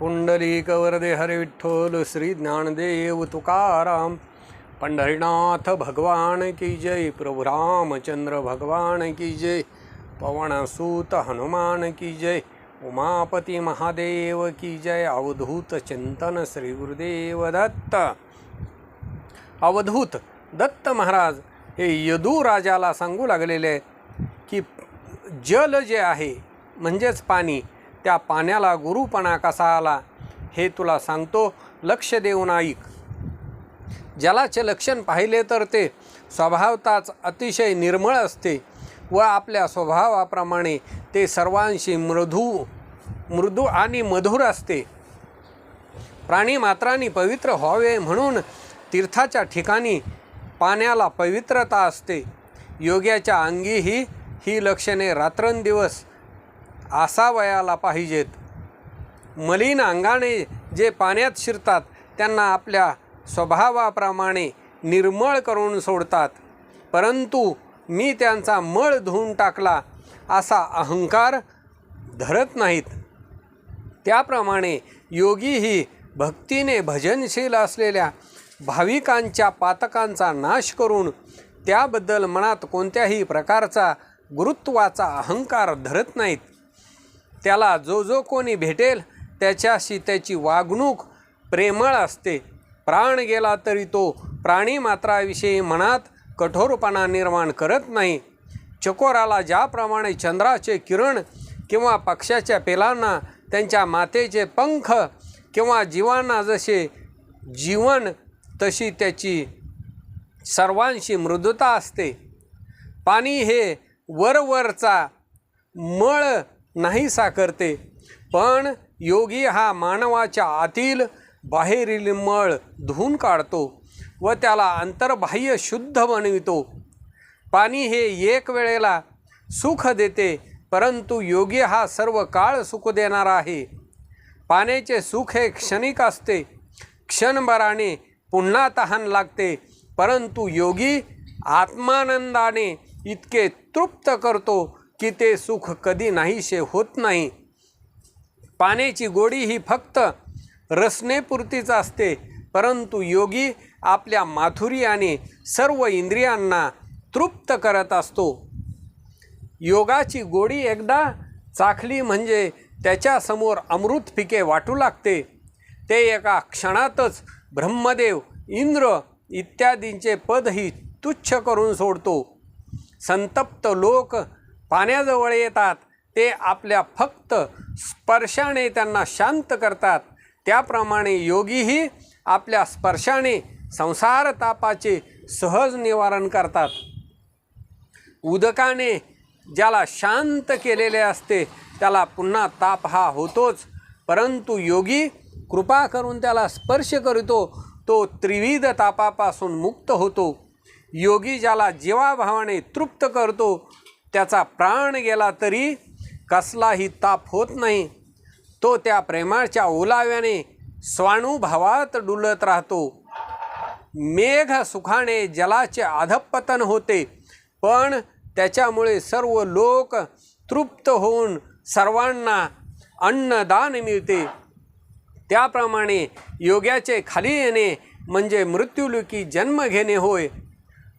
पुंडलिक वरदे हरे विठ्ठल श्री ज्ञानदेव तुकाराम। पंढरीनाथ भगवान की जय प्रभु रामचंद्र भगवान की जय पवनसूत हनुमान की जय उमापती महादेव की जय अवधूत चिंतन श्री गुरुदेव दत्त। अवधूत दत्त महाराज हे यदू राजाला सांगू लागलेले आहेत की जल जे आहे म्हणजेच पाणी त्या पाण्याला गुरुपणा कसा आला हे तुला सांगतो. लक्ष देऊन ऐक. जलाचे लक्षण पाहिले तर ते स्वभावताच अतिशय निर्मळ असते व आपल्या स्वभावाप्रमाणे ते सर्वांशी मृदू मृदू आणि मधुर असते. प्राणी मात्रांनी पवित्र व्हावे म्हणून तीर्थाच्या ठिकाणी पाण्याला पवित्रता असते. योग्याच्या अंगीही ही लक्षणे रात्रंदिवस असावयाला पाहिजेत. मलिन अंगाने जे पाण्यात शिरतात त्यांना आपल्या स्वभावाप्रमाणे निर्मळ करून सोडतात. परंतु मी त्यांचा मळ धुवून टाकला असा अहंकार धरत नाहीत. त्याप्रमाणे योगीही भक्तीने भजनशील असलेल्या भाविकांच्या पातकांचा नाश करून त्याबद्दल मनात कोणत्याही प्रकारचा गुरुत्वाचा अहंकार धरत नाहीत. त्याला जो जो कोणी भेटेल त्याच्याशी त्याची वागणूक प्रेमळ असते. प्राण गेला तरी तो प्राणी मात्राविषयी मनात कठोरपणा निर्माण करत नाही. चकोराला ज्याप्रमाणे चंद्राचे किरण किंवा पक्षाच्या पेलांना त्यांच्या मातेचे पंख किंवा जीवांना जसे जीवन तशी त्याची सर्वांशी मृदुता असते. पाणी हे वरवरचा मळ नाही साकारते पण योगी हा मानवाच्या आतील बाहेरील मळ धुवून काढतो व त्याला अंतर्बाह्य शुद्ध बनवितो. पाणी हे एक वेळेला सुख देते परंतु योगी हा सर्व काळ सुख देणारा आहे. पाण्याचे सुख हे क्षणिक असते. क्षणभराने पुन्हा तहान लागते परंतु योगी आत्मानंदाने इतके तृप्त करतो की ते सुख कधी नाहीसे होत नाही. पाण्याची गोडी ही फक्त रसनेपुरतीच असते परंतु योगी आपल्या माथुर्याने सर्व इंद्रियांना तृप्त करत असतो. योगाची गोडी एकदा चाखली म्हणजे त्याच्यासमोर अमृत पिके वाटू लागते. ते एका क्षणातच ब्रह्मदेव इंद्र इत्यादींचे पदही तुच्छ करून सोडतो. संतप्त लोक पाण्याजवळ येतात ते आपल्या फक्त स्पर्शाने त्यांना शांत करतात. त्याप्रमाणे योगीही आपल्या स्पर्शाने संसार तापाचे सहज निवारण करतात. उदकाने ज्याला शांत केलेले असते त्याला पुन्हा ताप हा होतोच. परंतु योगी कृपा करून त्याला स्पर्श करतो तो त्रिविध तापापासून मुक्त होतो. योगी ज्याला जीवाभावाने तृप्त करतो त्याचा प्राण गेला तरी कसलाही ताप होत नाही. तो त्या प्रेमाच्या ओलाव्याने स्वाणुभावात डुलत राहतो. मेघ सुखाने जलाचे अधपतन होते पण त्याच्यामुळे सर्व लोक तृप्त होऊन सर्वांना अन्नदान मिळते. त्याप्रमाणे योग्याचे खाली येणे म्हणजे मृत्युलुकी जन्म घेणे होय.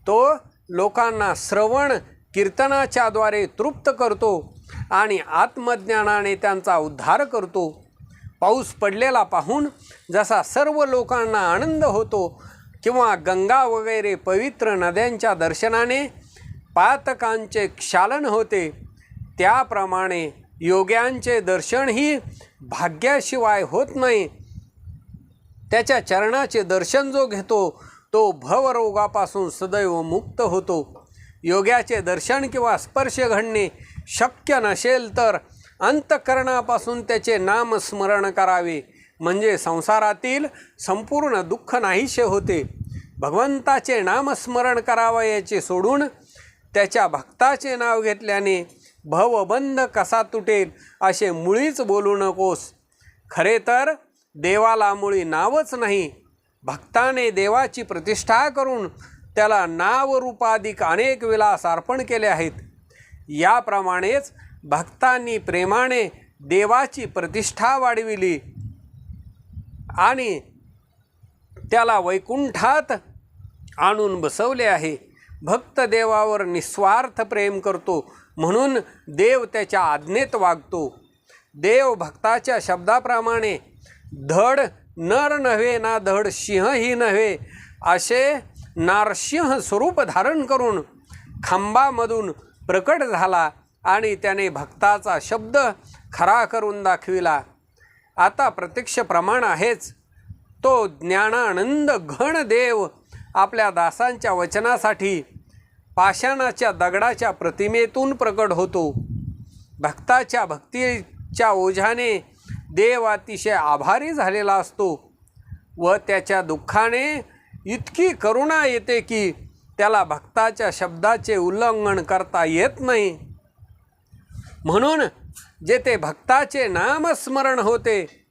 तो लोकांना श्रवण कीर्तनाच्याद्वारे तृप्त करतो आणि आत्मज्ञानाने त्यांचा उद्धार करतो. पाऊस पडलेला पाहून जसा सर्व लोकांना आनंद होतो किंवा गंगा वगैरे पवित्र नद्यांच्या दर्शनाने पातकांचे क्षालन होते त्याप्रमाणे योग्यांचे दर्शनही भाग्याशिवाय होत नाही. त्याच्या चरणाचे दर्शन जो घेतो तो भवरोगापासून सदैव मुक्त होतो. योग्याचे दर्शन किंवा स्पर्श घडणे शक्य नसेल तर अंतकरणापासून त्याचे नामस्मरण करावे. म्हणजे संसारातील संपूर्ण दुःख नाहीसे होते. भगवंताचे नामस्मरण करावयाचे सोडून त्याच्या भक्ताचे नाव घेतल्याने भवबंध कसा तुटेल असे मुळीच बोलू नकोस. खरे तर देवाला मुळी नावच नाही. भक्ताने देवाची प्रतिष्ठा करून त्याला नावरूपाधिक अनेक विलास अर्पण केले आहेत. याप्रमाणेच भक्तांनी प्रेमाने देवाची प्रतिष्ठा वाढविली आणि त्याला वैकुंठात आणून बसवले आहे. भक्त देवावर निस्वार्थ प्रेम करतो म्हणून देव त्याच्या आज्ञेत वागतो. देव भक्ताच्या शब्दाप्रमाणे धड नर नव्हे ना धड सिंहही नव्हे असे नारसिंह स्वरूप धारण करून खांबामधून प्रकट झाला आणि त्याने भक्ताचा शब्द खरा करून दाखविला. आता प्रत्यक्ष प्रमाण आहेच. तो ज्ञानानंद घन देव आपल्या दासांच्या वचनासाठी पाषाणाच्या दगडाच्या प्रतिमेतून प्रकट होतो. भक्ताच्या भक्तीच्या ओझ्याने देव अतिशय आभारी झालेला असतो व त्याच्या दुःखाने इतकी करुणा येते की त्याला भक्ताच्या शब्दाचे उल्लंघन करता येत नाही. म्हणून जेथे भक्ताचे नामस्मरण होते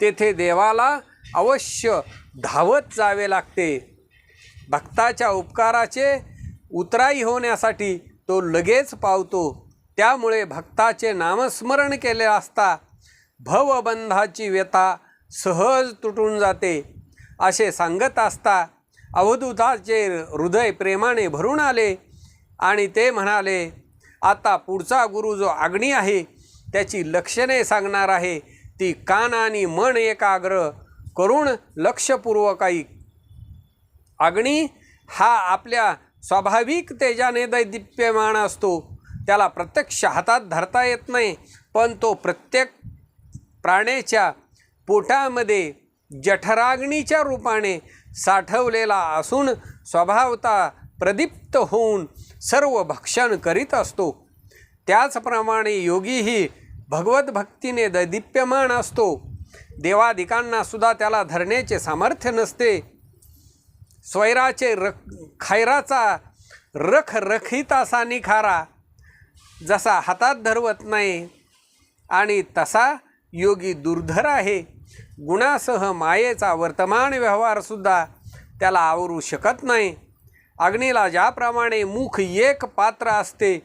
तेथे देवाला अवश्य धावत जावे लागते. भक्ताच्या उपकाराचे उतराई होण्यासाठी तो लगेच पावतो. त्यामुळे भक्ताचे नामस्मरण केले असता भवबंधाची व्यथा सहज तुटून जाते. असे सांगत असता अवधूताचे हृदय प्रेमाने भरून आले आणि ते म्हणाले आता पुढचा गुरु जो अग्नी आहे त्याची लक्षणे सांगणार आहे. ती कान आणि मन एकाग्र करून लक्षपूर्वक अग्नी हा आपल्या स्वाभाविक तेजाने दैदिप्यमान असतो. त्याला प्रत्यक्ष हातात धरता येत नाही पण तो प्रत्येक प्राण्याच्या पोटामध्ये जठराग्नीच्या रूपाने साठवलेला असून स्वभावता प्रदीप्त होऊन सर्व भक्षण करीत असतो. त्याचप्रमाणे योगीही भगवतभक्तीने दैदिप्यमान असतो. देवाधिकांना सुद्धा त्याला धरण्याचे सामर्थ्य नसते. स्वैराचे रख खैराचा रख रखित असा निखारा जसा हातात धरवत नाही आणि तसा योगी दुर्धर आहे. गुणासह मायेचा वर्तमान व्यवहारसुद्धा त्याला आवरू शकत नाही. अग्नीला ज्याप्रमाणे मुख एक पात्र असते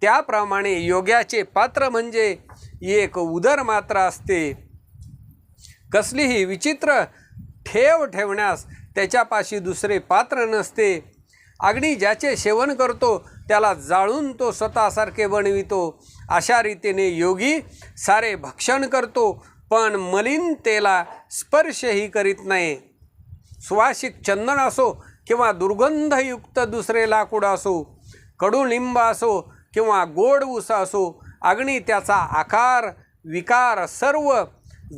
त्याप्रमाणे योग्याचे पात्र म्हणजे एक उदर मात्र असते. कसलीही विचित्र ठेव ठेवण्यास त्याच्यापाशी दुसरे पात्र नसते. अग्नी ज्याचे सेवन करतो त्याला जाळून तो स्वतःसारखे बनवितो. अशा रीतीने योगी सारे भक्षण करतो पण मलिनतेला स्पर्शही करीत नाही. सुवासिक चंदन असो किंवा दुर्गंधयुक्त दुसरे लाकूड असो कडुलिंब असो किंवा गोड ऊस असो अग्नी त्याचा आकार विकार सर्व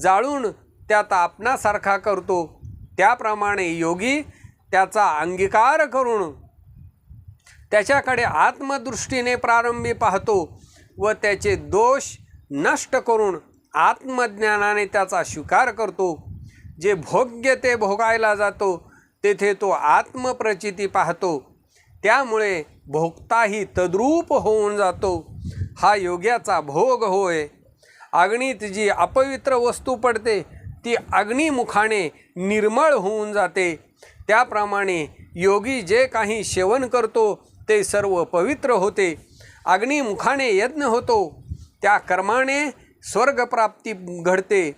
जाळून त्यात आपणासारखा करतो. त्याप्रमाणे योगी त्याचा अंगीकार करून त्याच्याकडे आत्मदृष्टीने प्रारंभी पाहतो व त्याचे दोष नष्ट करून आत्मज्ञानाने त्याचा स्वीकार करतो. जे भोग्य ते भोगायला जातो तेथे तो आत्मप्रचिती पाहतो. त्यामुळे भोगताही तद्रूप होऊन जातो. हा योग्याचा भोग होय. अग्नीत जी अपवित्र वस्तू पडते ती अग्निमुखाने निर्मळ होऊन जाते. त्याप्रमाणे योगी जे काही सेवन करतो ते सर्व पवित्र होते. अग्निमुखाने यज्ञ होतो. त्या कर्माने स्वर्गप्राप्ती घडते.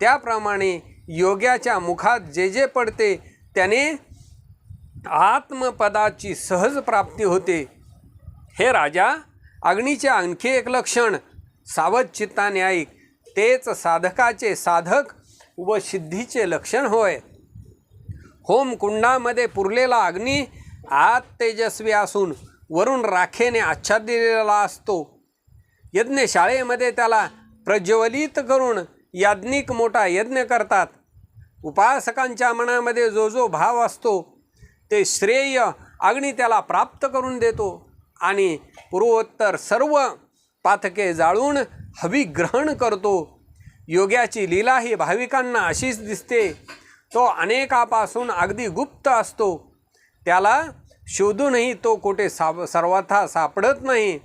त्याप्रमाणे योग्याच्या मुखात जे जे पडते त्याने आत्मपदाची सहज प्राप्ती होते. हे राजा अग्नीचे आणखी एक लक्षण सावध चित्ताने ऐक तेच साधकाचे साधक व सिद्धीचे लक्षण होय. होमकुंडामध्ये पुरलेला अग्नी आत तेजस्वी असून वरून राखेने आच्छादिलेला असतो. यज्ञशाळेमध्ये त्याला प्रज्वलित करून याज्ञिक मोठा यज्ञ करतात. उपासकांच्या मनामध्ये जो जो भाव असतो ते श्रेय अग्नी त्याला प्राप्त करून देतो आणि पूर्वोत्तर सर्व पाथके जाळून हवी ग्रहण करतो. योग्याची लीला ही भाविकांना अशीच दिसते. तो अनेकापासून अगदी गुप्त असतो. त्याला शोधूनही तो कुठे साप सर्वथा सापडत नाही.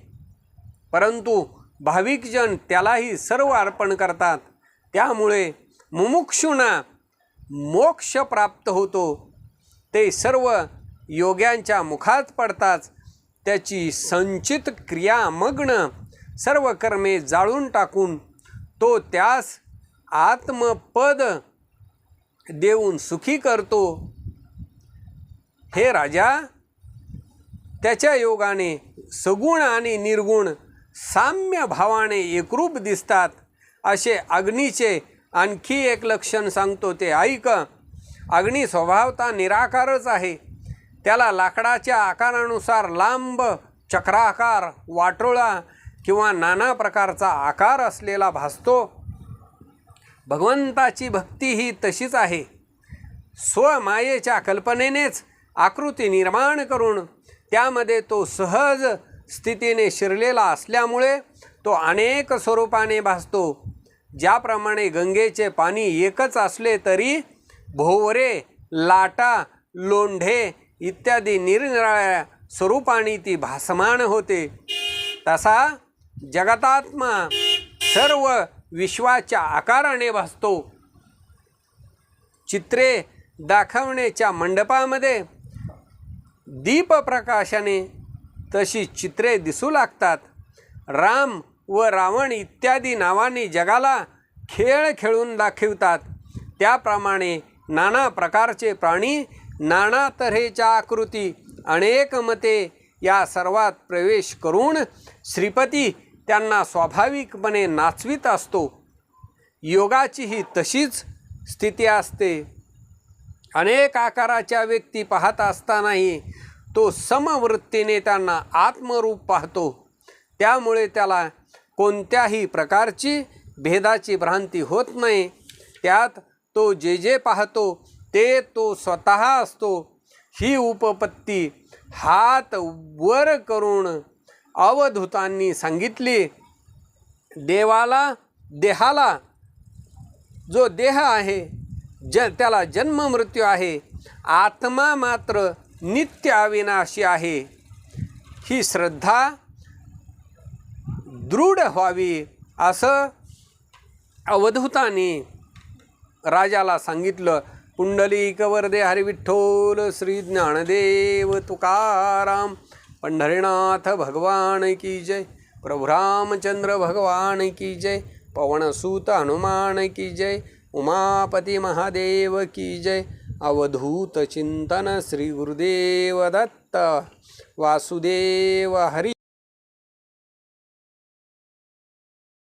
परंतु भाविकजन त्यालाही सर्व अर्पण करतात. त्यामुळे मुमुक्षुना मोक्ष प्राप्त होतो. ते सर्व योग्यांच्या मुखात पडताच त्याची संचित क्रियामग्न सर्व कर्मे जाळून टाकून तो त्यास आत्मपद देऊन सुखी करतो. हे राजा त्याच्या योगाने सगुण आणि निर्गुण साम्य भावाने एकरूप दिसतात असे अग्नीचे आणखी एक लक्षण सांगतो ते. ऐक अग्नी स्वभावता निराकारच आहे. त्याला लाकडाच्या आकारानुसार लांब चक्राकार वाटोळा किंवा नाना प्रकारचा आकार असलेला भासतो. भगवंताची भक्ती ही तशीच आहे. स्वमायेच्या कल्पनेनेच आकृती निर्माण करून त्यामध्ये तो सहज स्थितीने शिरलेला असल्यामुळे तो अनेक स्वरूपाने भासतो. ज्याप्रमाणे गंगेचे पाणी एकच असले तरी भोवरे लाटा लोंढे इत्यादी निरनिराळ्या स्वरूपाने ती भासमान होते. तसा जगतात्मा सर्व विश्वाच्या आकाराने भासतो. चित्रे दाखवण्याच्या मंडपामध्ये दीपप्रकाशाने तशी चित्रे दिसू लागतात. राम व रावण इत्यादी नावांनी जगाला खेळ खेळून दाखवतात. त्याप्रमाणे नाना प्रकारचे प्राणी नाना तऱ्हेच्या आकृती अनेक मते या सर्वात प्रवेश करून श्रीपती त्यांना स्वाभाविकपणे नाचवीत असतो. योगाची ही तशीच स्थिती असते. अनेक आकाराच्या व्यक्ती पाहत असतानाही तो समवृत्तीने त्यांना आत्मरूप पाहतो. त्यामुळे त्याला कोणत्याही प्रकारची भेदाची भ्रांती होत नाही. त्यात तो जे जे पाहतो ते तो स्वतः असतो. ही उपपत्ती हात वर करून अवधूतांनी सांगितली. देवाला देहाला जो देह आहे ज त्याला जन्म मृत्यू आहे. आत्मा मात्र नित्य अविनाशी आहे. ही श्रद्धा दृढ व्हावी असं अवधूताने राजाला सांगितलं. पुंडलिक वरदे हरिविठ्ठोल श्री ज्ञानदेव तुकाराम पंढरीनाथ भगवान की जय प्रभु रामचंद्र भगवान की जय पवनसूत हनुमान की जय उमापती महादेव की जय अवधूत चिंतन श्री गुरुदेव दत्त वासुदेव हरी